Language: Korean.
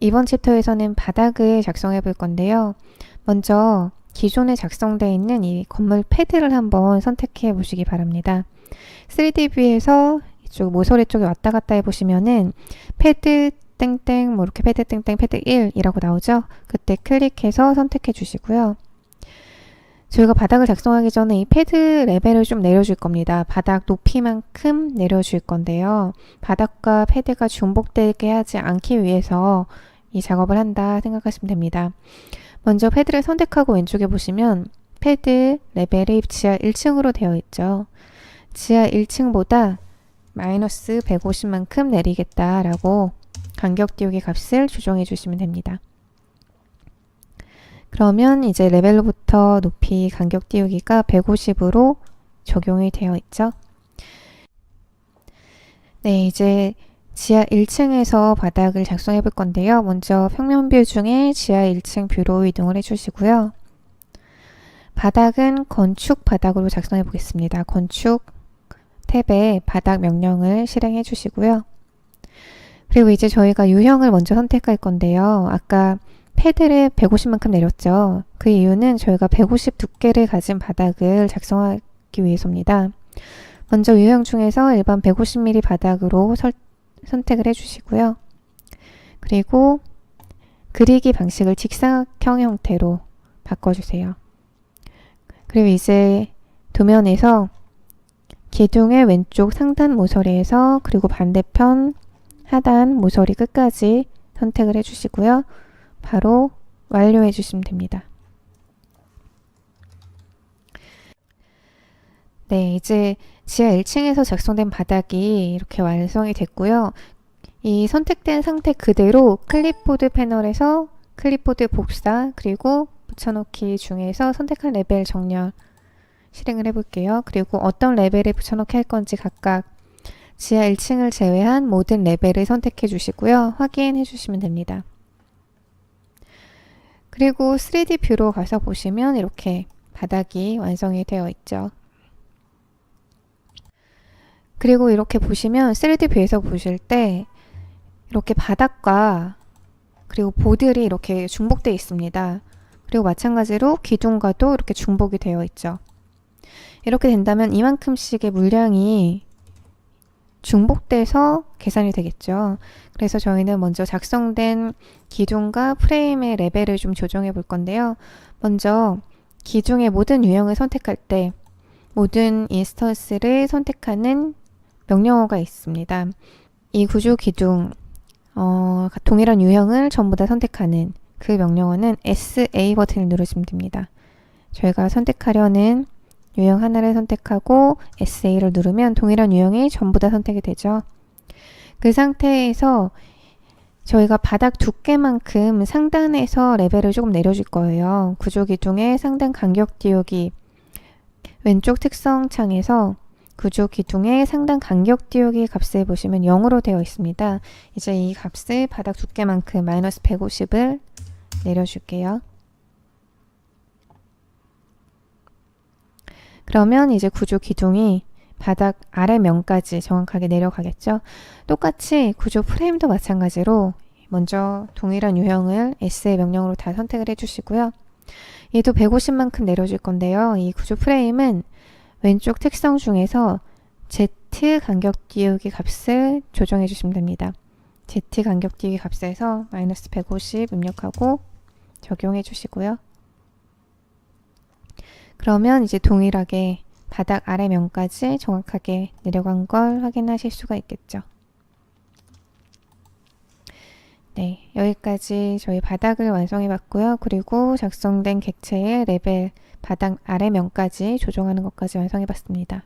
이번 챕터에서는 바닥을 작성해 볼 건데요. 먼저 기존에 작성되어 있는 이 건물 패드를 한번 선택해 보시기 바랍니다. 3D 뷰에서 이쪽 모서리 쪽에 왔다 갔다 해 보시면은 패드 땡땡 뭐 이렇게 패드 땡땡 패드 1이라고 나오죠. 그때 클릭해서 선택해 주시고요. 저희가 바닥을 작성하기 전에 이 패드 레벨을 좀 내려줄 겁니다. 바닥 높이만큼 내려줄 건데요. 바닥과 패드가 중복되게 하지 않기 위해서 이 작업을 한다 생각하시면 됩니다. 먼저 패드를 선택하고 왼쪽에 보시면 패드 레벨이 지하 1층으로 되어 있죠. 지하 1층보다 마이너스 150만큼 내리겠다라고 간격 띄우기 값을 조정해 주시면 됩니다. 그러면 이제 레벨로부터 높이 간격 띄우기가 150으로 적용이 되어 있죠. 네, 이제 지하 1층에서 바닥을 작성해 볼 건데요. 먼저 평면 뷰 중에 지하 1층 뷰로 이동을 해 주시고요. 바닥은 건축 바닥으로 작성해 보겠습니다. 건축 탭에 바닥 명령을 실행해 주시고요. 그리고 이제 저희가 유형을 먼저 선택할 건데요. 아까 패드를 150만큼 내렸죠. 그 이유는 저희가 150 두께를 가진 바닥을 작성하기 위해서입니다. 먼저 유형 중에서 일반 150mm 바닥으로 설, 선택을 해주시고요. 그리고 그리기 방식을 직사각형 형태로 바꿔주세요. 그리고 이제 도면에서 기둥의 왼쪽 상단 모서리에서 그리고 반대편 하단 모서리 끝까지 선택을 해주시고요. 바로 완료해 주시면 됩니다. 네, 이제 지하 1층에서 작성된 바닥이 이렇게 완성이 됐고요. 이 선택된 상태 그대로 클립보드 패널에서 클립보드 복사 그리고 붙여넣기 중에서 선택한 레벨 정렬 실행을 해볼게요. 그리고 어떤 레벨에 붙여넣기 할 건지 각각 지하 1층을 제외한 모든 레벨을 선택해 주시고요. 확인해 주시면 됩니다. 그리고 3D 뷰로 가서 보시면 이렇게 바닥이 완성이 되어 있죠. 그리고 이렇게 보시면 3D 뷰에서 보실 때 이렇게 바닥과 그리고 보들이 이렇게 중복되어 있습니다. 그리고 마찬가지로 기둥과도 이렇게 중복이 되어 있죠. 이렇게 된다면 이만큼씩의 물량이 중복돼서 계산이 되겠죠. 그래서 저희는 먼저 작성된 기둥과 프레임의 레벨을 좀 조정해 볼 건데요. 먼저 기둥의 모든 유형을 선택할 때 모든 인스턴스를 선택하는 명령어가 있습니다. 이 구조 기둥 어, 동일한 유형을 전부 다 선택하는 그 명령어는 SA 버튼을 누르시면 됩니다. 저희가 선택하려는 유형 하나를 선택하고 SA를 누르면 동일한 유형이 전부 다 선택이 되죠. 그 상태에서 저희가 바닥 두께만큼 상단에서 레벨을 조금 내려줄 거예요. 구조 기둥의 상단 간격 띄우기 왼쪽 특성 창에서 구조 기둥의 상단 간격 띄우기 값을 보시면 0으로 되어 있습니다. 이제 이 값을 바닥 두께만큼 마이너스 150을 내려줄게요. 그러면 이제 구조 기둥이 바닥 아래 면까지 정확하게 내려가겠죠. 똑같이 구조 프레임도 마찬가지로 먼저 동일한 유형을 S의 명령으로 다 선택을 해주시고요. 얘도 150만큼 내려줄 건데요. 이 구조 프레임은 왼쪽 특성 중에서 Z 간격 띄우기 값을 조정해 주시면 됩니다. Z 간격 띄우기 값에서 마이너스 150 입력하고 적용해 주시고요. 그러면 이제 동일하게 바닥 아래 면까지 정확하게 내려간 걸 확인하실 수가 있겠죠. 네, 여기까지 저희 바닥을 완성해 봤고요. 그리고 작성된 객체의 레벨 바닥 아래 면까지 조정하는 것까지 완성해 봤습니다.